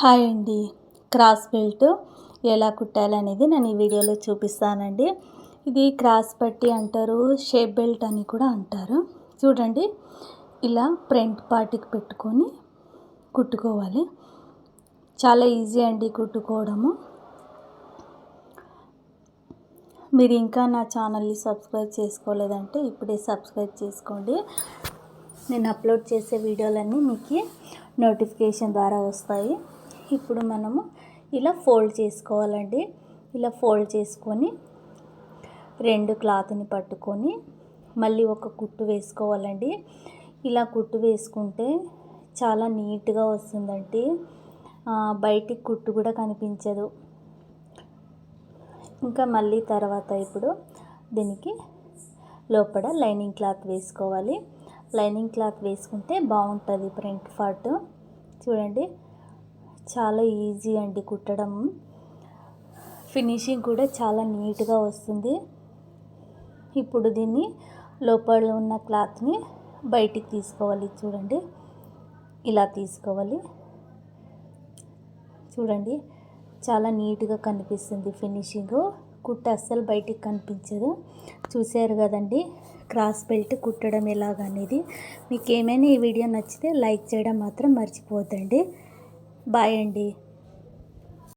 Hi అండి. Cross belt ఎలా కుట్టాలనేది నేను ఈ వీడియోలో చూపిస్తానండి. ఇది క్రాస్ పట్టి అంటారు షేప్ బెల్ట్ అని కూడా అంటారు. చూడండి ఇలా ఫ్రంట్ పార్ట్కి పెట్టుకొని కుట్టుకోవాలి. చాలా ఈజీ అండి కుట్టుకోవడము. మీరు ఇంకా నా ఛానల్ని సబ్స్క్రైబ్ చేసుకోలేదంటే ఇప్పుడే సబ్స్క్రైబ్ చేసుకోండి. నేను అప్లోడ్ చేసే వీడియోలన్నీ మీకు నోటిఫికేషన్ ద్వారా వస్తాయి. ఇప్పుడు మనము ఇలా ఫోల్డ్ చేసుకోవాలండి. ఇలా ఫోల్డ్ చేసుకొని రెండు క్లాత్ని పట్టుకొని మళ్ళీ ఒక కుట్టు వేసుకోవాలండి. ఇలా కుట్టు వేసుకుంటే చాలా నీట్గా వస్తుందండి. బయటికి కుట్టు కూడా కనిపించదు. ఇంకా మళ్ళీ తర్వాత ఇప్పుడు దీనికి లోపల లైనింగ్ క్లాత్ వేసుకోవాలి. లైనింగ్ క్లాత్ వేసుకుంటే బాగుంటుంది ప్రింట్. ఫార్ట్ చూడండి. చాలా ఈజీ అండి కుట్టడం. ఫినిషింగ్ కూడా చాలా నీట్గా వస్తుంది. ఇప్పుడు దీన్ని లోపల ఉన్న క్లాత్ని బయటికి తీసుకోవాలి చూడండి. ఇలా తీసుకోవాలి. చూడండి చాలా నీట్గా కనిపిస్తుంది ఫినిషింగ్. కుట్ట అస్సలు బయటికి కనిపించదు. చూసారు కదండి క్రాస్ బెల్ట్ కుట్టడం ఎలాగనేది. మీకు ఏమైనా ఈ వీడియో నచ్చితే లైక్ చేయడం మాత్రం మర్చిపోద్దండి బాయ్ అండి.